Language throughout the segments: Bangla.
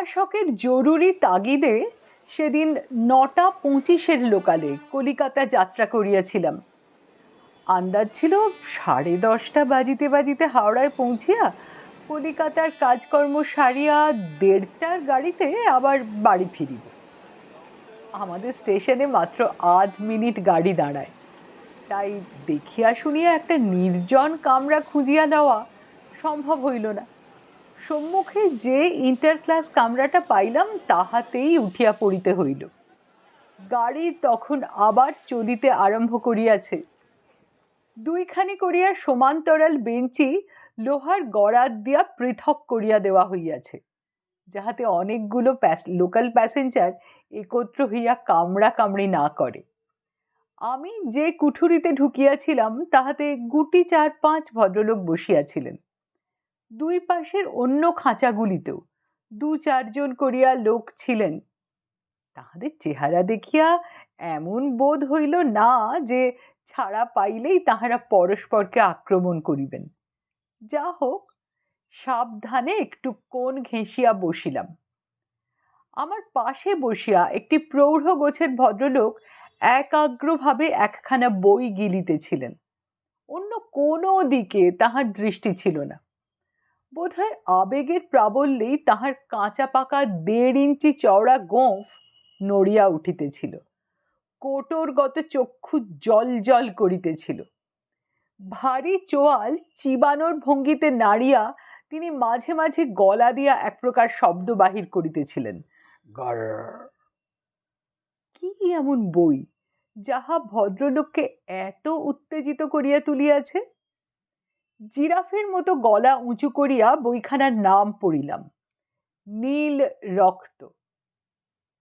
প্রকাশকের জরুরি তাগিদে সেদিন নটা পঁচিশের লোকালে কলিকাতা যাত্রা করিয়াছিলাম। আন্দাজ ছিল সাড়ে দশটা বাজিতে বাজিতে হাওড়ায় পৌঁছিয়া কলিকাতার কাজকর্ম সারিয়া দেড়টার গাড়িতে আবার বাড়ি ফিরিব। আমাদের স্টেশনে মাত্র আধ মিনিট গাড়ি দাঁড়ায়। তাই দেখিয়া শুনিয়া একটা নির্জন কামরা খুঁজিয়া দেওয়া সম্ভব হইল না। সম্মুখে যে ইন্টার ক্লাস কামরাটা পাইলাম, তাহাতেই উঠিয়া পড়িতে হইল। গাড়ি তখন আবার চলিতে আরম্ভ করিয়াছে। দুইখানি করিয়া সমান্তরাল বেঞ্চি লোহার গড়াত দিয়া পৃথক করিয়া দেওয়া হইয়াছে, যাহাতে অনেকগুলো লোকাল প্যাসেঞ্জার একত্র হইয়া কামড়া কামড়ি না করে। আমি যে কুঠুরিতে ঢুকিয়াছিলাম, তাহাতে গুটি চার পাঁচ ভদ্রলোক বসিয়াছিলেন। দুই পাশের অন্য খাঁচাগুলিতেও দু চারজন করিয়া লোক ছিলেন। তাহাদের চেহারা দেখিয়া এমন বোধ হইল না যে ছাড়া পাইলেই তাহারা পরস্পরকে আক্রমণ করিবেন। যা হোক, সাবধানে একটু কোণ ঘেঁষিয়া বসিলাম। আমার পাশে বসিয়া একটি প্রৌঢ় গোছের ভদ্রলোক একাগ্রভাবে একখানা বই গিলিতেছিলেন। অন্য কোনো দিকে তাহার দৃষ্টি ছিল না। বোধহয় আবেগের প্রাবল্যেই তাহার কাঁচা পাকা দেড় ইঞ্চি চওড়া গোঁফ নড়িয়া উঠিতেছিল। কোটরগত চক্ষু জল জল করিতেছিল। ভারী চোয়াল চিবানোর ভঙ্গিতে নাড়িয়া তিনি মাঝে মাঝে গলা দিয়া এক প্রকার শব্দ বাহির করিতেছিলেন। কি এমন বই, যাহা ভদ্রলোককে এত উত্তেজিত করিয়া তুলিয়াছে? জিরাফের মতো গলা উঁচু করিয়া বইখানার নাম পড়িলাম। নীল রক্ত।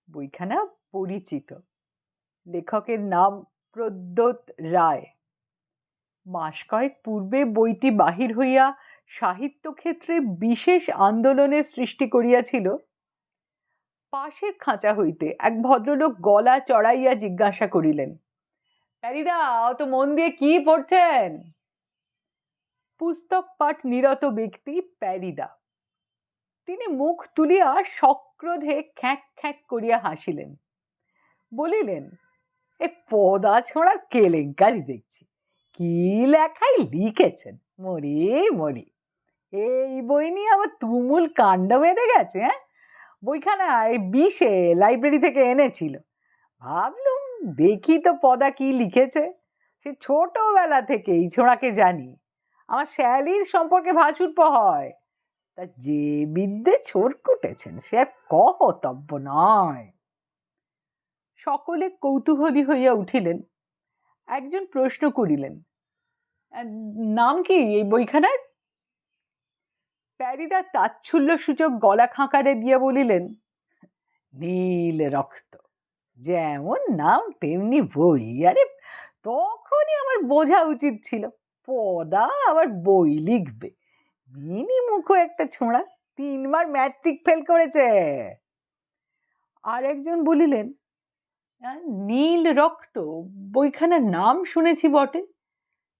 বইখানা পরিচিত। লেখকের নাম প্রদ্যোত রায়। মাস কয়েক পূর্বে বইটি বাহির হইয়া সাহিত্যক্ষেত্রে বিশেষ আন্দোলনের সৃষ্টি করিয়াছিল। পাশের খাঁচা হইতে এক ভদ্রলোক গলা চড়াইয়া জিজ্ঞাসা করিলেন, প্যারিদা, অত মন দিয়ে কি পড়ছেন? পুস্তক পাঠ নিরত ব্যক্তি প্যারিদা। তিনি মুখ তুলিয়া সক্রোধে খ্যাঁক খ্যাঁক করিয়া হাসিলেন। বলিলেন, এ পদা ছোঁড়ার কেলেঙ্কারি দেখছি। কি লেখাই লিখেছেন? মরি মরি। এই বই নিয়ে আবার তুমুল কাণ্ড বেঁধে গেছে হ্যাঁ? বইখানা এই বিশে লাইব্রেরি থেকে এনেছিল। ভাবলুম দেখি তো পদা কি লিখেছে। সে ছোটবেলা থেকেই ছোঁড়াকে জানি। আমার শ্যালির সম্পর্কে ভাসুরপ হয় তা যে বিদ্যে ছোট কুটেছেন, সে আর কহতব্য নয়। সকলে কৌতূহলী হইয়া উঠিলেন। একজন প্রশ্ন করিলেন নাম কি এই বইখানার? প্যারিদা তাচ্ছল্য সূচক গলা খাঁকারে দিয়া বলিলেন, নীল রক্ত, যেমন নাম তেমনি বই। আরে, তখনই আমার বোঝা উচিত ছিল। পদা আবার বই লিখবে। মিনি মুখো একটা ছোঁড়া তিনবার ম্যাট্রিক ফেল করেছে। আর একজন বলিলেন "আহ, নীল রক্ত বইখানার নাম শুনেছি বটে।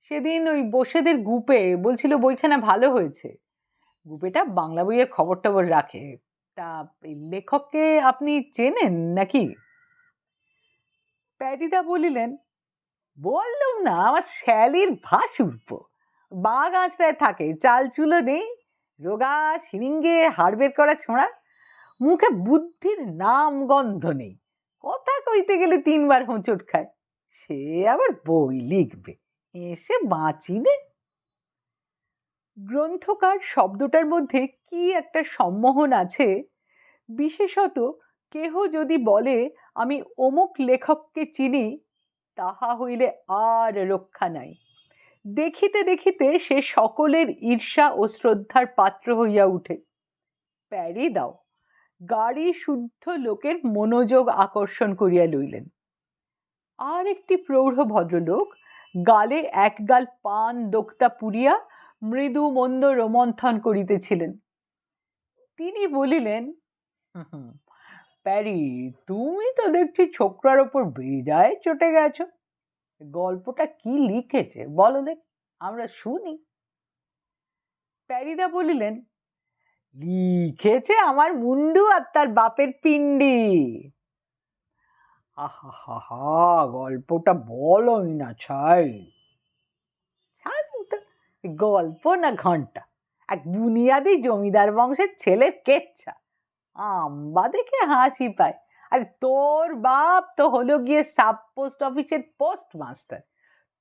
সেদিন ওই বসেদের গুপে বলছিল বইখানা ভালো হয়েছে। গুপেটা বাংলা বইয়ের খবর টবর রাখে। তা লেখককে আপনি চেনেন নাকি? প্যাটিদা বলিলেন বললুম না, আমার শ্যালির ভাসুরপ আঁচড়ায় থাকে, চাল চুলো নেই। রোগা সিরিঙ্গে হাড় বের করা ছোঁড়া। মুখে বুদ্ধির নাম গন্ধ নেই। কথা কইতে গেলে তিনবার হোঁচট খায়। সে আবার বই লিখবে, এসে বাঁচি নে গ্রন্থকার শব্দটার মধ্যে কি একটা সম্মোহন আছে? বিশেষত কেহ যদি বলে, আমি অমুক লেখককে চিনি তাহা হইলে আর রক্ষা নাই। দেখিতে দেখিতে সে সকলের ঈর্ষা ও শ্রদ্ধার পাত্র হইয়া উঠে। প্যারি দাও। গাড়ি শুদ্ধ লোকের মনোযোগ আকর্ষণ করিয়া লইলেন। আর একটি প্রৌঢ় ভদ্রলোক গালে এক গাল পান দোক্তা পুরিয়া মৃদু মন্দ রোমন্থন করিতেছিলেন। তিনি বলিলেন "হুম, প্যারি তুমি তো দেখছি ছোকরার ওপর বেজায় চটে গেছো। গল্পটা কি লিখেছে বলো দেখ, আমরা শুনি। প্যারিদা বলিলেন, লিখেছে আমার মুন্ডু আর তার বাপের পিন্ডি। আহা হা গল্পটা বলোই না ছাই। তো, গল্প না ঘণ্টা। এক বুনিয়াদি জমিদার বংশের ছেলের কেচ্ছা। আম্বা দেখে হাসি পায়। আর তোর বাপ তো হলো গিয়ে সাব পোস্ট অফিসের পোস্টমাস্টার।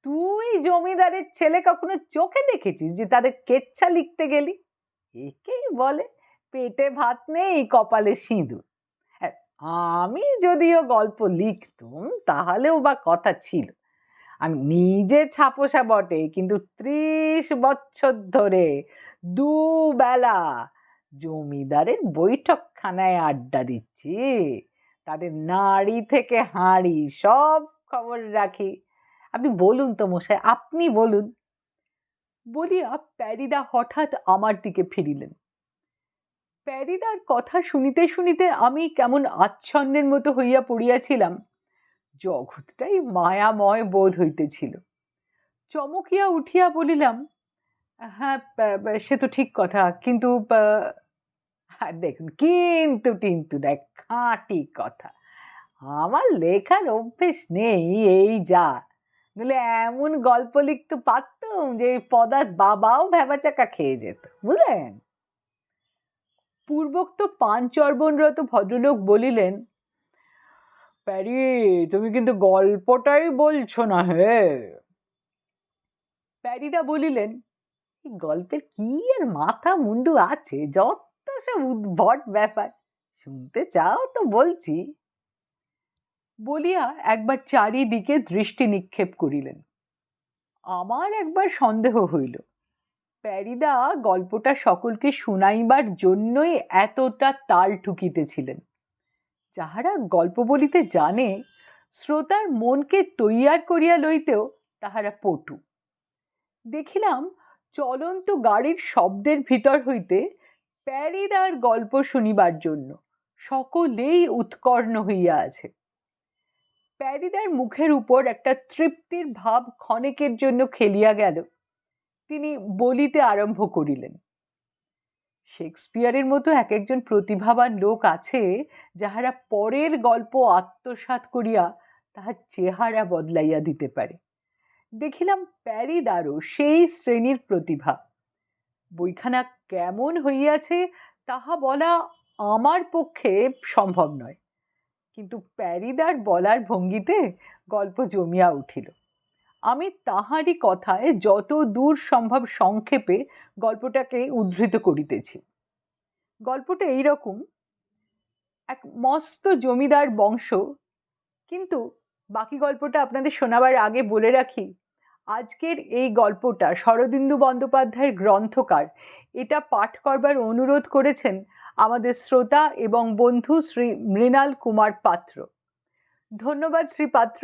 তুই জমিদারের ছেলে কখনো চোখে দেখেছিস যে তাদের কেচ্ছা লিখতে গেলি? একেই বলে পেটে ভাত নেই কপালে সিঁদুর। হ্যাঁ, আমি যদিও গল্প লিখতুম তাহলেও বা কথা ছিল। আমি নিজে ছাপোসা বটে কিন্তু ত্রিশ বছর ধরে দুবেলা জমিদারের বৈঠকখানায় আড্ডা দিচ্ছি। তাদের নাড়ি থেকে হাঁড়ি সব খবর রাখি। আপনি বলুন তো মশাই, আপনি বলুন। বলিয়া প্যারিদা হঠাৎ আমার দিকে ফিরিলেন। প্যারিদার কথা শুনিতে শুনিতে আমি কেমন আচ্ছন্নের মতো হইয়া পড়িয়াছিলাম। জগৎটাই মায়াময় বোধ হইতেছিল। চমকিয়া উঠিয়া বলিলাম হ্যাঁ সে তো ঠিক কথা। কিন্তু হ্যাঁ, দেখুন কিন্তু টিন্তু না খাঁটি কথা। আমার লেখার অভ্যেস নেই এই যা। নইলে এমন গল্প লিখতে পারতুম যে পদার বাবাও ভেবাচাকা খেয়ে যেত। বুঝলেন? পূর্বোক্ত পান চর্বণরত ভদ্রলোক বলিলেন প্যারি তুমি কিন্তু গল্পটাই বলছো না হে? প্যারিদা বলিলেন গল্পের কি আর মাথা মুন্ডু আছে? যত সব উদ্ভট ব্যাপার। শুনতে চাও তো বলছি। বলিয়া একবার চারিদিকে দৃষ্টি নিক্ষেপ করিলেন। আমার একবার সন্দেহ হইল, প্যারিদা গল্পটা সকলকে শুনাইবার জন্যই এতটা তাল ঠুকিতেছিলেন। যাহারা গল্প বলিতে জানে, শ্রোতার মনকে তৈয়ার করিয়া লইতেও তাহারা পটু। দেখিলাম চলন্ত গাড়ির শব্দের ভিতর হইতে প্যারিদার গল্প শুনিবার জন্য সকলেই উৎকর্ণ হইয়া আছে। প্যারিদার মুখের উপর একটা তৃপ্তির ভাব ক্ষণেকের জন্য খেলিয়া গেল। তিনি বলিতে আরম্ভ করিলেন, শেক্সপিয়ারের মতো এক একজন প্রতিভাবান লোক আছে, যাহারা পরের গল্প আত্মসাৎ করিয়া তাহার চেহারা বদলাইয়া দিতে পারে। দেখিলাম প্যারিদারও সেই শ্রেণির প্রতিভা। বইখানা কেমন হইয়াছে তাহা বলা আমার পক্ষে সম্ভব নয়। কিন্তু প্যারিদার বলার ভঙ্গিতে গল্প জমিয়া উঠিল। আমি তাহারই কথায় যত দূর সম্ভব সংক্ষেপে গল্পটাকে উদ্ধৃত করিতেছি। গল্পটা এইরকম, এক মস্ত জমিদার বংশ, কিন্তু বাকি গল্পটা আপনাদের শোনাবার আগে বলে রাখি আজকের এই গল্পটা শরদিন্দু বন্দ্যোপাধ্যায়ের গ্রন্থকার। এটা পাঠ করবার অনুরোধ করেছেন আমাদের শ্রোতা এবং বন্ধু শ্রী মৃণাল কুমার পাত্র। ধন্যবাদ শ্রী পাত্র।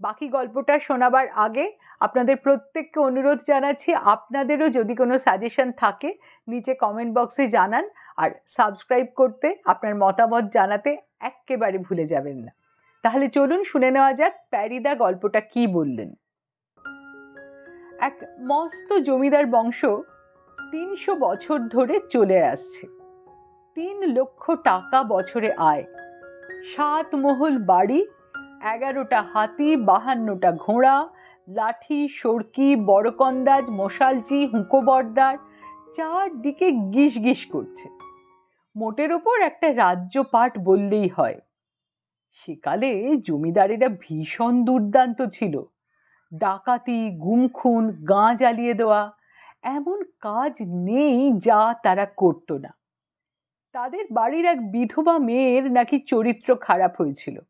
বাকি গল্পটা শোনাবার আগে আপনাদের প্রত্যেককে অনুরোধ জানাচ্ছি, আপনাদেরও যদি কোনো সাজেশন থাকে, নিচে কমেন্ট বক্সে জানান আর সাবস্ক্রাইব করতে আপনার মতামত জানাতে এক্কেবারে ভুলে যাবেন না। তাহলে চলুন শুনে নেওয়া যাক প্যারিদা গল্পটা কি বললেন। এক মস্ত জমিদার বংশ তিনশো বছর ধরে চলে আসছে। তিন লক্ষ টাকা বছরে আয়। সাত মহল বাড়ি, এগারোটা হাতি, বাহান্নটা ঘোড়া, লাঠি, সরকি, বড়কন্দাজ, মশালচি, হুঁকোবর্দার চারদিকে গিস গিস করছে। মোটের ওপর একটা রাজ্যপাট বললেই হয়। সেকালে জমিদারেরা ভীষণ দুর্দান্ত ছিল। ডাকাতি, গুমখুন, গাঁ জ্বালিয়ে দেওয়া, এমন কাজ নেই যা তারা করতো না। তাদের বাড়ির এক বিধবা মেয়ের নাকি চরিত্র খারাপ হয়েছিল।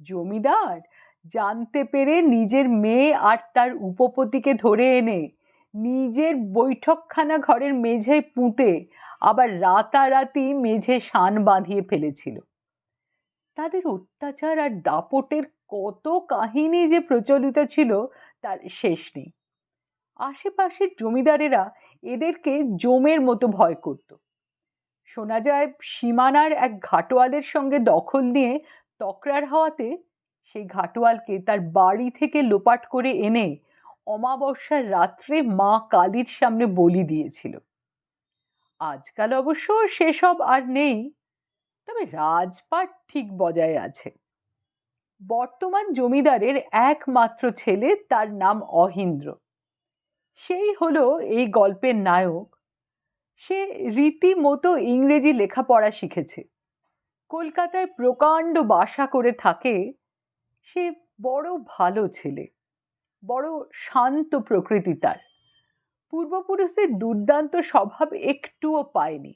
জমিদার জানতে পেরে নিজের মেয়ে আর তার উপপতিকে ধরে এনে নিজের বৈঠকখানা ঘরের মেঝে পুঁতে আবার রাতারাতি মেঝে শান বাঁধিয়ে ফেলেছিল। তাদের অত্যাচার আর দাপটের কত কাহিনী যে প্রচলিত ছিল, তার শেষ নেই। আশেপাশের জমিদারেরা এদেরকে জমের মতো ভয় করত। শোনা যায়, সীমানার এক ঘাটোয়ালের সঙ্গে দখল নিয়ে তকরার হওয়াতে সেই ঘাটোয়ালকে তার বাড়ি থেকে লোপাট করে এনে অমাবস্যার রাত্রে মা কালীর সামনে বলি দিয়েছিল। আজকাল অবশ্য সেসব আর নেই, তবে রাজপাট ঠিক বজায় আছে। বর্তমান জমিদারের একমাত্র ছেলে তার নাম অহিন্দ্র। সেই হলো এই গল্পের নায়ক। সে রীতিমতো ইংরেজি লেখাপড়া শিখেছে। কলকাতায় প্রকাণ্ড বাসা করে থাকে। সে বড় ভালো ছেলে, বড় শান্ত প্রকৃতি তার। পূর্বপুরুষদের দুর্দান্ত স্বভাব একটুও পায়নি।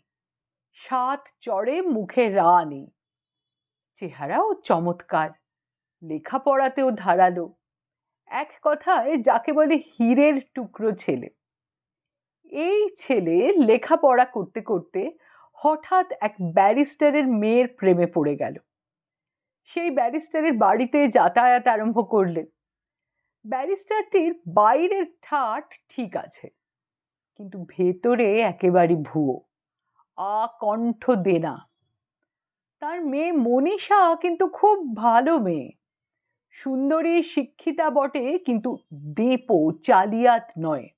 সাত চড়ে মুখে রা নেই চেহারাও চমৎকার। লেখাপড়াতেও ধারালো। এক কথায় যাকে বলে হীরের টুকরো ছেলে। এই ছেলে লেখাপড়া করতে করতে হঠাৎ এক ব্যারিস্টারের মেয়ের প্রেমে পড়ে গেল। সেই ব্যারিস্টারের বাড়িতে যাতায়াত আরম্ভ করলেন। ব্যারিস্টারটির বাইরের ঠাট ঠিক আছে, কিন্তু ভেতরে একেবারে ভুয়ো, আকণ্ঠ দেনা। তার মেয়ে মনীষা কিন্তু খুব ভালো মেয়ে। সুন্দরী শিক্ষিতা বটে কিন্তু দেপো, চালিয়াত নয়।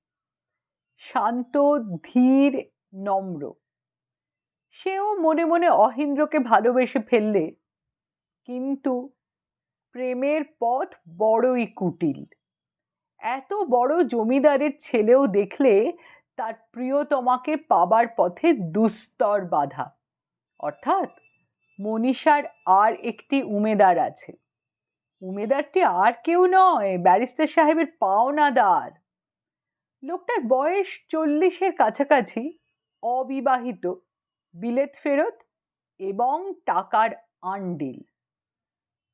শান্ত, ধীর, নম্র। সেও মনে মনে অহিন্দ্রকে ভালোবেসে ফেললে। কিন্তু প্রেমের পথ বড়ই কুটিল। এত বড় জমিদারের ছেলেও দেখলে তার প্রিয়তমাকে পাবার পথে দুস্তর বাধা। অর্থাৎ মনীষার আর একটি উমেদার আছে। উমেদারটি আর কেউ নয়, ব্যারিস্টার সাহেবের পাওনাদার। লোকটার বয়স চল্লিশের কাছাকাছি, অবিবাহিত, বিলেত ফেরত এবং টাকার আন্ডিল।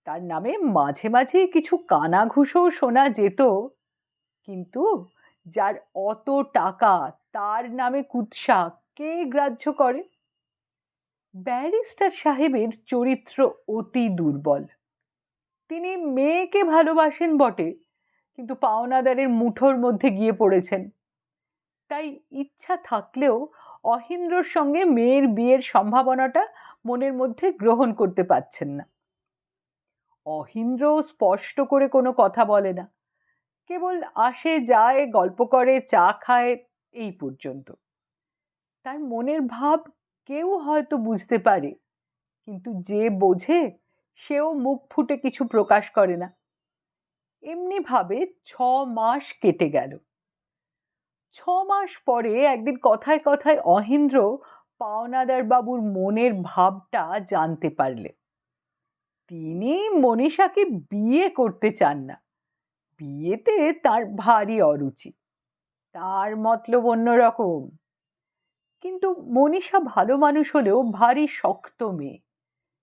তার নামে মাঝে মাঝে কিছু কানাঘুষো শোনা যেত, কিন্তু যার অত টাকা তার নামে কুৎসা কে গ্রাহ্য করে? ব্যারিস্টার সাহেবের চরিত্র অতি দুর্বল। তিনি মেয়েকে ভালোবাসেন বটে, কিন্তু পাওনাদারের মুঠোর মধ্যে গিয়ে পড়েছেন। তাই ইচ্ছা থাকলেও অহিন্দ্রর সঙ্গে মেয়ের বিয়ের সম্ভাবনাটা মনের মধ্যে গ্রহণ করতে পারছেন না। অহিন্দ্র স্পষ্ট করে কোনো কথা বলে না, কেবল আসে, যায়, গল্প করে, চা খায়, এই পর্যন্ত। তার মনের ভাব কেউ হয়তো বুঝতে পারে, কিন্তু যে বোঝে সেও মুখ ফুটে কিছু প্রকাশ করে না। এমনিভাবে ছ মাস কেটে গেল। ছ মাস পরে একদিন কথায় কথায় অহেন্দ্র পাওনাদার বাবুর মনের ভাবটা জানতে পারলে। তিনি মনীষাকে বিয়ে করতে চান না। বিয়েতে তার ভারী অরুচি। তার মতলব অন্যরকম কিন্তু মনীষা ভালো মানুষ হলেও ভারী শক্ত মেয়ে।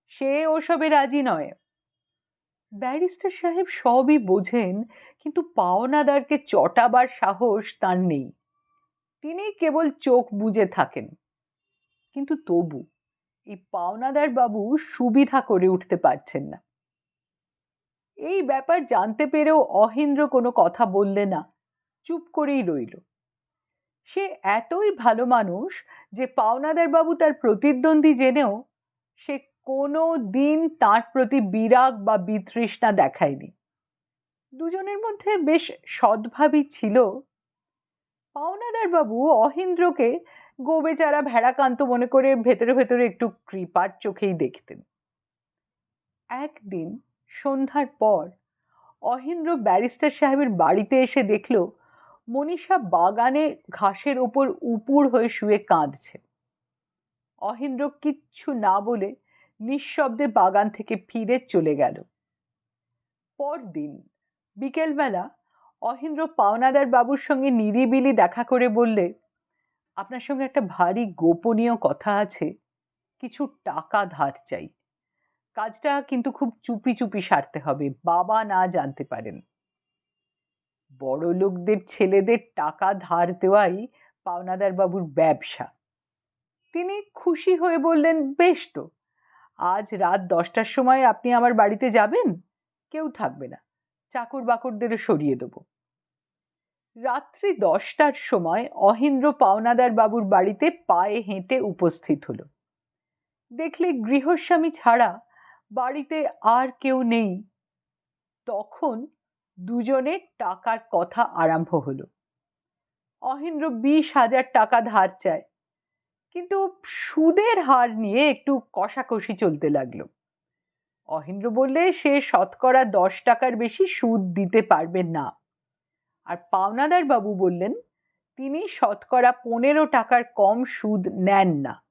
সে ওসবে রাজি নয়। ব্যারিস্টার সাহেব সবই বোঝেন, কিন্তু পাওনাদারকে চটাবার সাহস তার নেই। তিনি কেবল চোখ বুঝে থাকেন। কিন্তু তবু এই পাওনাদার বাবু সুবিধা করে উঠতে পারছেন না। এই ব্যাপার জানতে পেরেও অহিন্দ্র কোনো কথা বললে না, চুপ করেই রইল। সে এতই ভালো মানুষ যে পাওনাদার বাবু তার প্রতিদ্বন্দ্বী জেনেও সে কোনো দিন তাঁর প্রতি বিরাগ বা বিতৃষ্ণা দেখায়নি। দুজনের মধ্যে বেশ সদ্ভাবই ছিল। পাওনাদার বাবু অহিন্দ্রকে গোবেচারা ভেড়াকান্ত মনে করে ভেতরে ভেতরে একটু কৃপার চোখেই দেখতেন। একদিন সন্ধ্যার পর অহিন্দ্র ব্যারিস্টার সাহেবের বাড়িতে এসে দেখল, মনীষা বাগানে ঘাসের ওপর উপুর হয়ে শুয়ে কাঁদছে। অহিন্দ্র কিচ্ছু না বলে নিঃশব্দে বাগান থেকে ফিরে চলে গেল। পরদিন বিকেলবেলা অহিন্দ্র পাওনাদার বাবুর সঙ্গে নিরিবিলি দেখা করে বললে, আপনার সঙ্গে একটা ভারী গোপনীয় কথা আছে, কিছু টাকা ধার চাই। কাজটা কিন্তু খুব চুপি চুপি সারতে হবে, বাবা না জানতে পারেন। বড় লোকদের ছেলেদের টাকা ধার দেওয়াই পাওনাদার বাবুর ব্যবসা। তিনি খুশি হয়ে বললেন, বেশ তো। আজ রাত দশটার সময় আপনি আমার বাড়িতে যাবেন? কেউ থাকবে না। চাকর বাকরদেরও সরিয়ে দেবো। রাত্রি দশটার সময় অহিন্দ্র পাওনাদার বাবুর বাড়িতে পায়ে হেঁটে উপস্থিত হলো। দেখলে গৃহস্বামী ছাড়া বাড়িতে আর কেউ নেই। তখন দুজনে টাকার কথা আরম্ভ হলো। অহিন্দ্র বিশ হাজার টাকা ধার চায়। সুদের হার নিয়ে একটু কষাকষি চলতে লাগল। অহেন্দ্র বললে, সে শতকরা দশ টাকার বেশি সুদ দিতে পারবে না। আর পাওনাদার বাবু বললেন, তিনি শতকরা পনেরো টাকার কম সুদ নেন না।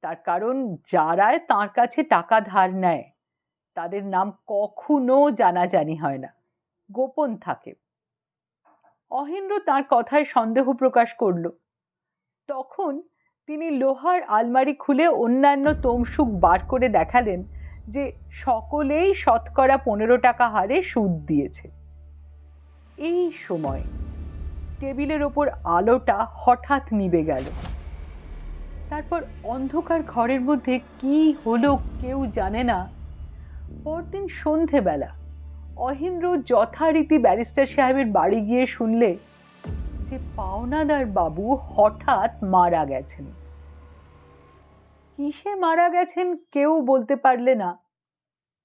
তার কারণ, যারাই তার কাছে টাকা ধার নেয়, তাদের নাম কখনো জানাজানি হয় না, গোপন থাকে। অহেন্দ্র তার কথায় সন্দেহ প্রকাশ করল। তখন তিনি লোহার আলমারি খুলে অন্যান্য তমসুক বার করে দেখালেন যে সকলেই শতকরা পনেরো টাকা হারে সুদ দিয়েছে। এই সময় টেবিলের ওপর আলোটা হঠাৎ নিভে গেল। তারপর অন্ধকার ঘরের মধ্যে কি হলো কেউ জানে না। পরদিন সন্ধেবেলা অহিন্দ্র যথারীতি ব্যারিস্টার সাহেবের বাড়ি গিয়ে শুনলে যে পাওনাদার বাবু হঠাৎ মারা গেছেন। কিসে মারা গেছেন কেউ বলতে পারলে না।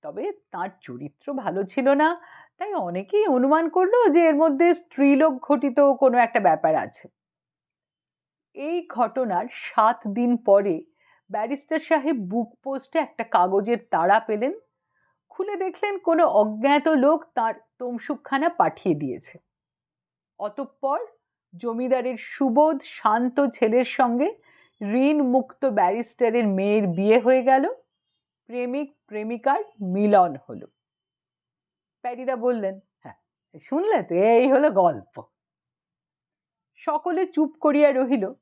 তবে তার চরিত্র ভালো ছিল না, তাই অনেকেই অনুমান করল যে এর মধ্যে স্ত্রীলোক ঘটিত কোনো একটা ব্যাপার আছে। এই ঘটনার সাত দিন পরে ব্যারিস্টার সাহেব বুক পোস্টে একটা কাগজের তাড়া পেলেন, খুলে দেখলেন কোনো অজ্ঞাত লোক তার তমসুকখানা পাঠিয়ে দিয়েছে। অতঃপর জমিদারের সুবোধ শান্ত ছেলের সঙ্গে ঋণ মুক্ত ব্যারিস্টারের মেয়ের বিয়ে হয়ে গেল। প্রেমিক প্রেমিকার মিলন হলো। প্যারিদা বললেন হ্যাঁ শুনলে তো এই হলো গল্প। সকলে চুপ করিয়া রহিল।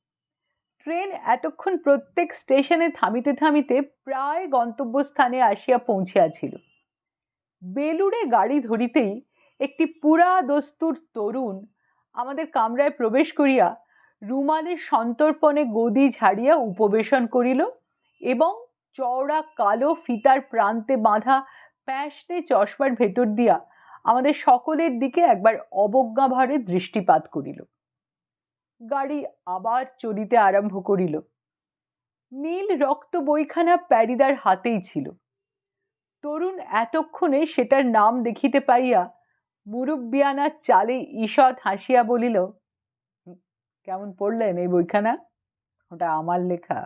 ট্রেন এতক্ষণ প্রত্যেক স্টেশনে থামিতে থামিতে প্রায় গন্তব্যস্থানে আসিয়া পৌঁছিয়াছিল। বেলুড়ে গাড়ি ধরিতেই একটি পুরা দস্তুর তরুণ আমাদের কামরায় প্রবেশ করিয়া রুমালের সন্তর্পণে গদি ঝাড়িয়া উপবেশন করিল এবং চওড়া কালো ফিতার প্রান্তে বাঁধা প্যাঁশনে চশমার ভেতর দিয়া আমাদের সকলের দিকে একবার অবজ্ঞাভরে দৃষ্টিপাত করিল। গাড়ি আবার চলিতে আরম্ভ করিল। নীল রক্ত বইখানা প্যারিদার হাতেই ছিল। তরুণ এতক্ষণে সেটার নাম দেখিতে পাইয়া মুরব্বিয়ানার চালে ঈষৎ হাসিয়া বলিল কেমন পড়লেন এই বইখানা? ওটা আমার লেখা।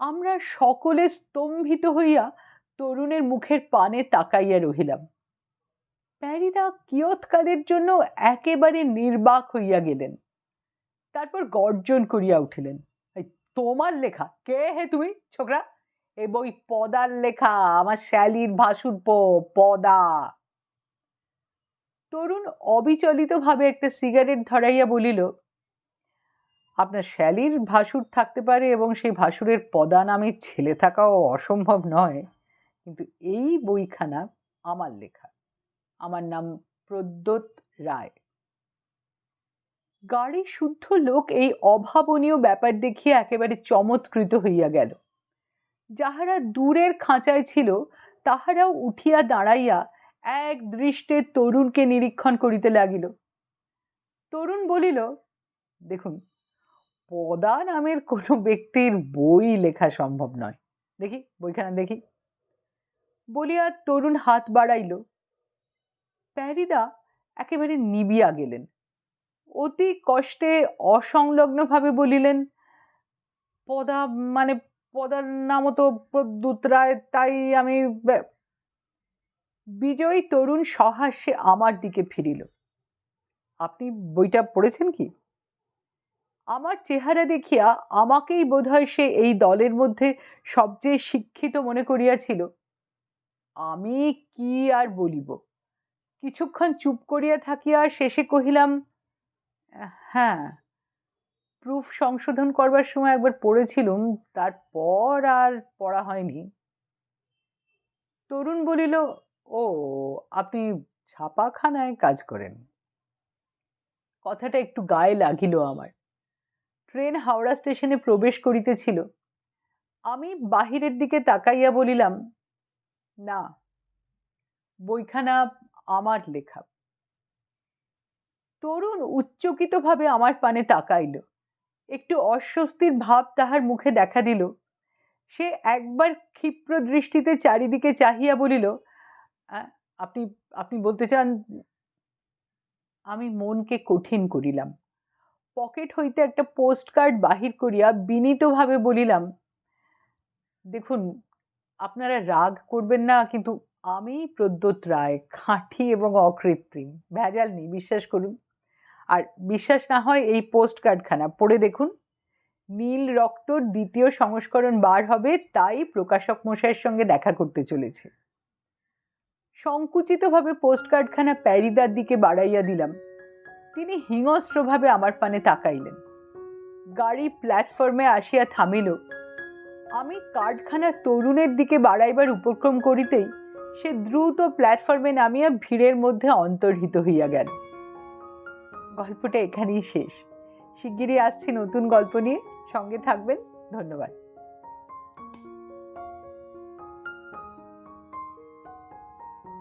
আমরা সকলে স্তম্ভিত হইয়া তরুণের মুখের পানে তাকাইয়া রহিলাম। প্যারিদা কিয়ৎকালের জন্য একেবারে নির্বাক হইয়া গেলেন। তারপর গর্জন করিয়া উঠিলেন তোমার লেখা, কে হে তুমি ছোকরা? এ বই পদার লেখা, আমার শ্যালির ভাসুর পদা। তরুণ অবিচলিতভাবে একটা সিগারেট ধরাইয়া বলিল, আপনার শ্যালির ভাসুর থাকতে পারে এবং সেই ভাসুরের পদা নামে ছেলে থাকাও অসম্ভব নয়, কিন্তু এই বইখানা আমার লেখা। আমার নাম প্রদ্যোত রায়। গাড়ি শুদ্ধ লোক এই অভাবনীয় ব্যাপার দেখিয়া একেবারে চমৎকৃত হইয়া গেল। যাহারা দূরের খাঁচায় ছিল, তাহারাও উঠিয়া দাঁড়াইয়া এক দৃষ্টে তরুণকে নিরীক্ষণ করিতে লাগিল। তরুণ বলিল, দেখুন, পদা নামের কোনো ব্যক্তির বই লেখা সম্ভব নয়। দেখি বইখানা দেখি। বলিয়া তরুণ হাত বাড়াইল। প্যারিদা একেবারে নিবিয়া গেলেন। অতি কষ্টে অসংলগ্নভাবে বলিলেন, পদা মানে পদার নামও তো প্রদ্যুৎ রায়, তাই আমি বিজয়ী তরুণ সহাস্যে আমার দিকে ফিরিল। আপনি বইটা পড়েছেন কি? আমার চেহারা দেখিয়া আমাকেই বোধহয় সে এই দলের মধ্যে সবচেয়ে শিক্ষিত মনে করিয়াছিল। আমি কি আর বলিব? কিছুক্ষণ চুপ করিয়া থাকিয়া শেষে কহিলাম হ্যাঁ প্রুফ সংশোধন করবার সময় একবার পড়েছিলুম, তারপর আর পড়া হয়নি। তরুণ বলিল ও, আপনি ছাপাখানায় কাজ করেন। কথাটা একটু গায়ে লাগিল আমার। ট্রেন হাওড়া স্টেশনে প্রবেশ করিতেছিল। আমি বাহিরের দিকে তাকাইয়া বলিলাম, না, বইখানা আমার লেখা। তরুণ উচ্চকিতভাবে আমার পানে তাকাইল। একটু অস্বস্তির ভাব তাহার মুখে দেখা দিল। সে একবার ক্ষিপ্র দৃষ্টিতে চারিদিকে চাহিয়া বলিল আপনি আপনি বলতে চান, আমি মনকে কঠিন করিলাম। পকেট হইতে একটা পোস্ট কার্ড বাহির করিয়া বিনীতভাবে বলিলাম, দেখুন, আপনারা রাগ করবেন না, কিন্তু আমি প্রদ্যোৎ রায়, খাঁটি এবং অকৃত্রিম, ভেজাল নেই, বিশ্বাস করুন। আর বিশ্বাস না হয় এই পোস্ট কার্ডখানা পড়ে দেখুন, নীল রক্তর দ্বিতীয় সংস্করণ বার হবে, তাই প্রকাশক মশাইয়ের সঙ্গে দেখা করতে চলেছে। সংকুচিতভাবে পোস্ট কার্ডখানা প্যারিদার দিকে বাড়াইয়া দিলাম। তিনি হিংস্রভাবে আমার পানে তাকাইলেন। গাড়ি প্ল্যাটফর্মে আসিয়া থামিল। আমি কার্ডখানা তরুণের দিকে বাড়াইবার উপক্রম করিতেই সে দ্রুত প্ল্যাটফর্মে নামিয়া ভিড়ের মধ্যে অন্তর্হিত হইয়া গেল। গল্পটা এখানেই শেষ। শিগগিরই আসছি নতুন গল্প নিয়ে। সঙ্গে থাকবেন। ধন্যবাদ।